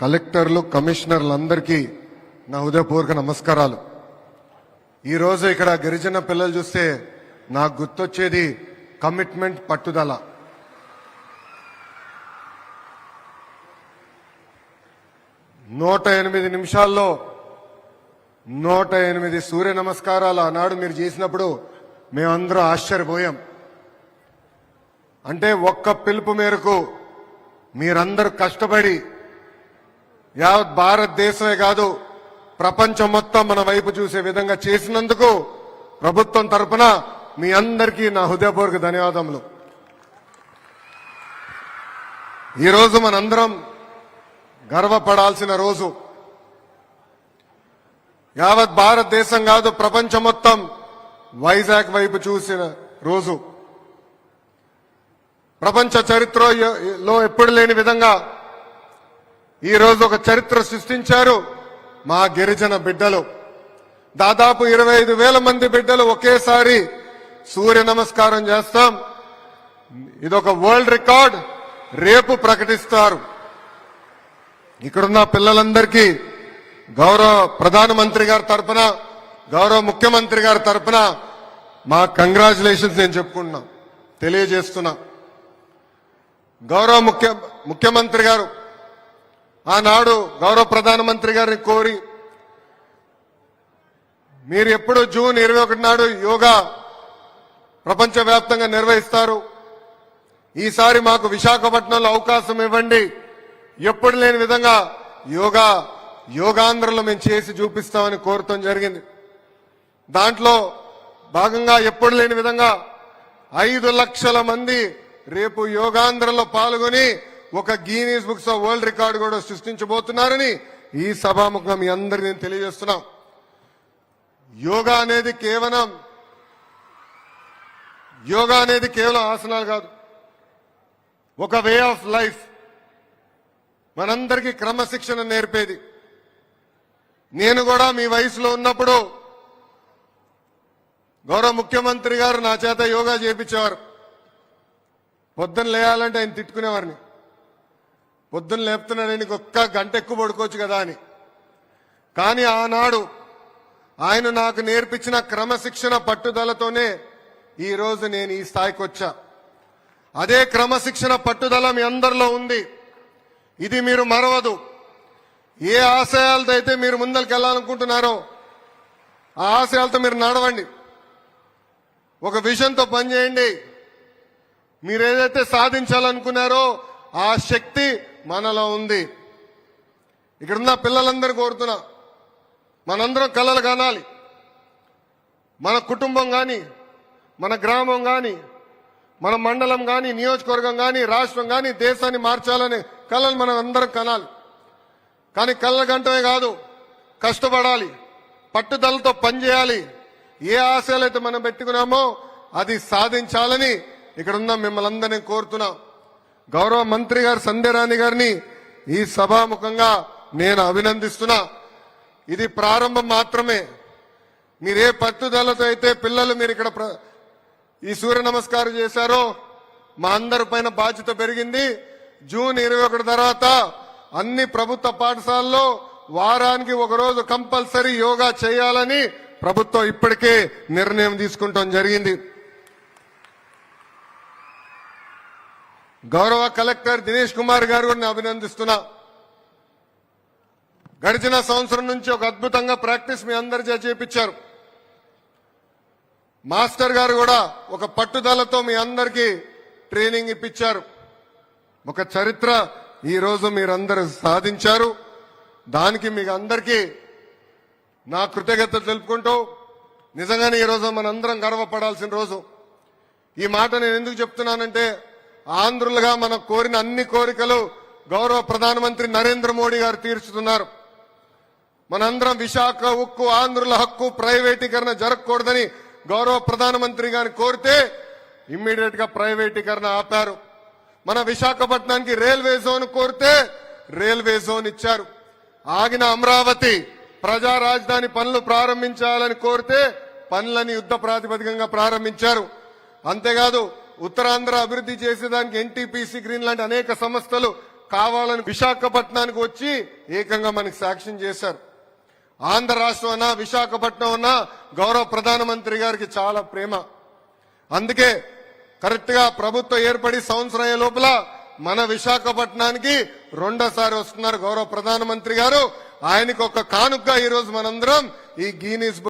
కలెక్టర్లు కమిషనర్లు అందరికీ నా హృదయపూర్వక నమస్కారాలు. ఈరోజు ఇక్కడ గిరిజన పిల్లలు చూస్తే నాకు గుర్తొచ్చేది కమిట్మెంట్ పట్టుదల. నూట ఎనిమిది నిమిషాల్లో నూట ఎనిమిది సూర్య నమస్కారాలు ఆనాడు మీరు చేసినప్పుడు మేమందరూ ఆశ్చర్యపోయాం. అంటే ఒక్క పిలుపు మేరకు మీరందరూ కష్టపడి యావత్ భారతదేశమే కాదు ప్రపంచం మొత్తం మన వైపు చూసే విధంగా చేసినందుకు ప్రభుత్వం తరపున మీ అందరికీ నా హృదయపూర్వక ధన్యవాదములు. ఈరోజు మనందరం గర్వపడాల్సిన రోజు. యావత్ భారతదేశం కాదు ప్రపంచం మొత్తం వైజాగ్ వైపు చూసిన రోజు. ప్రపంచ చరిత్రలో ఎప్పుడు లేని విధంగా ఈ రోజు ఒక చరిత్ర సృష్టించారు మా గిరిజన బిడ్డలు. దాదాపు ఇరవై ఐదు వేల మంది బిడ్డలు ఒకేసారి సూర్య నమస్కారం చేస్తాం. ఇదొక వరల్డ్ రికార్డ్. రేపు ప్రకటిస్తారు. ఇక్కడున్న పిల్లలందరికీ గౌరవ ప్రధానమంత్రి గారి తరఫున గౌరవ ముఖ్యమంత్రి గారి తరఫున మా కంగ్రాచులేషన్స్ నేను చెప్పుకుంటున్నా తెలియజేస్తున్నా. గౌరవ ముఖ్య ముఖ్యమంత్రి గారు ఆనాడు గౌరవ ప్రధానమంత్రి గారిని కోరి మీరు ఎప్పుడు జూన్ ఇరవై ఒకటి నాడు యోగా ప్రపంచవ్యాప్తంగా నిర్వహిస్తారు. ఈసారి మాకు విశాఖపట్నంలో అవకాశం ఇవ్వండి. ఎప్పుడు లేని విధంగా యోగా యోగాంధ్రలో మేము చేసి చూపిస్తామని కోరటం జరిగింది. దాంట్లో భాగంగా ఎప్పుడు లేని విధంగా ఐదు లక్షల మంది రేపు యోగాంధ్రలో పాల్గొని ఒక Guinness books of world record కూడా సృష్టించబోతున్నారని ఈ సభాముఖం మీ అందరికీ నేను తెలియజేస్తున్నాం. యోగా అనేది కేవలం యోగా అనేది కేవలం ఆసనాలు కాదు. ఒక వే ఆఫ్ లైఫ్. మనందరికీ క్రమశిక్షణ నేర్పేది. నేను కూడా మీ వయసులో ఉన్నప్పుడు గౌరవ ముఖ్యమంత్రి గారు నా చేత యోగా చేపించేవారు. పొద్దున్న లేయాలంటే ఆయన తిట్టుకునేవారిని. పొద్దున్న లేపుతున్నాడని ఒక్క గంట ఎక్కువ పడుకోవచ్చు కదా అని. కానీ ఆనాడు ఆయన నాకు నేర్పించిన క్రమశిక్షణ పట్టుదలతోనే ఈ రోజు నేను ఈ స్థాయికి వచ్చా. అదే క్రమశిక్షణ పట్టుదల మీ అందరిలో ఉంది. ఇది మీరు మరవదు. ఏ ఆశయాలతో అయితే మీరు ముందరికి వెళ్ళాలనుకుంటున్నారో ఆ ఆశయాలతో మీరు నడవండి. ఒక విజన్తో పనిచేయండి. మీరు ఏదైతే సాధించాలనుకున్నారో ఆ శక్తి మనలో ఉంది. ఇక్కడున్న పిల్లలందరూ కోరుతున్నా. మనందరం కళలు కానాలి. మన కుటుంబం కానీ మన గ్రామం కానీ మన మండలం కానీ నియోజకవర్గం కానీ రాష్ట్రం కానీ దేశాన్ని మార్చాలనే కళలు మనం అందరం కనాలి. కానీ కళ్ళ గంటమే కాదు కష్టపడాలి పట్టుదలతో పనిచేయాలి. ఏ ఆశయాలైతే మనం పెట్టుకున్నామో అది సాధించాలని ఇక్కడున్న మిమ్మల్ని అందరినీ కోరుతున్నాం. గౌరవ మంత్రి గారు సంధ్యరాణి గారిని ఈ సభాముఖంగా నేను అభినందిస్తున్నా. ఇది ప్రారంభం మాత్రమే. మీరే పట్టుదలతో అయితే పిల్లలు మీరు ఇక్కడ ప్ర- ఈ సూర్య నమస్కారం చేశారో మా అందరి పైన బాధ్యత పెరిగింది. జూన్ ఇరవై ఒకటి తర్వాత అన్ని ప్రభుత్వ పాఠశాలల్లో వారానికి ఒకరోజు కంపల్సరీ యోగా చేయాలని ప్రభుత్వం ఇప్పటికే నిర్ణయం తీసుకుంటాం జరిగింది. గౌరవ కలెక్టర్ దినేష్ కుమార్ గారు కూడా నేను అభినందిస్తున్నా. గడిచిన సంవత్సరం నుంచి ఒక అద్భుతంగా ప్రాక్టీస్ మీ అందరి చేపించారు. మాస్టర్ గారు కూడా ఒక పట్టుదలతో మీ అందరికీ ట్రైనింగ్ ఇప్పించారు. ఒక చరిత్ర ఈ రోజు మీరందరూ సాధించారు. దానికి మీకు అందరికీ నా కృతజ్ఞత తెలుపుకుంటూ నిజంగానే ఈ రోజు మనందరం గర్వపడాల్సిన రోజు. ఈ మాట నేను ఎందుకు చెప్తున్నానంటే ఆంధ్రులుగా మనం కోరిన అన్ని కోరికలు గౌరవ ప్రధానమంత్రి నరేంద్ర మోడీ గారు తీర్చుతున్నారు. మనందరం విశాఖ ఉక్కు ఆంధ్రుల హక్కు ప్రైవేటీకరణ జరగకూడదని గౌరవ ప్రధానమంత్రి గారిని కోరితే ఇమ్మీడియట్గా ప్రైవేటీకరణ ఆపారు. మన విశాఖపట్నానికి రైల్వే జోన్ కోరితే రైల్వే జోన్ ఇచ్చారు. ఆగిన అమరావతి ప్రజా రాజధాని పనులు ప్రారంభించాలని కోరితే పనులని యుద్ధ ప్రాతిపదికంగా ప్రారంభించారు. అంతేకాదు ఉత్తరాంధ్ర అభివృద్ధి చేసేదానికి ఎన్టీపీసీ గ్రీన్ లాంటి అనేక సంస్థలు కావాలని విశాఖపట్నానికి వచ్చి ఏకంగా మనకి సాక్ష్యం చేశారు. ఆంధ్ర రాష్ట్రం విశాఖపట్నం అన్నా గౌరవ ప్రధానమంత్రి గారికి చాలా ప్రేమ. అందుకే కరెక్ట్గా ప్రభుత్వం ఏర్పడి సంవత్సరం అయ్యే లోపల మన విశాఖపట్నానికి రెండోసారి వస్తున్నారు గౌరవ ప్రధానమంత్రి గారు. ఆయనకు ఒక కానుక ఈ రోజు మనందరం ఈ గీనీస్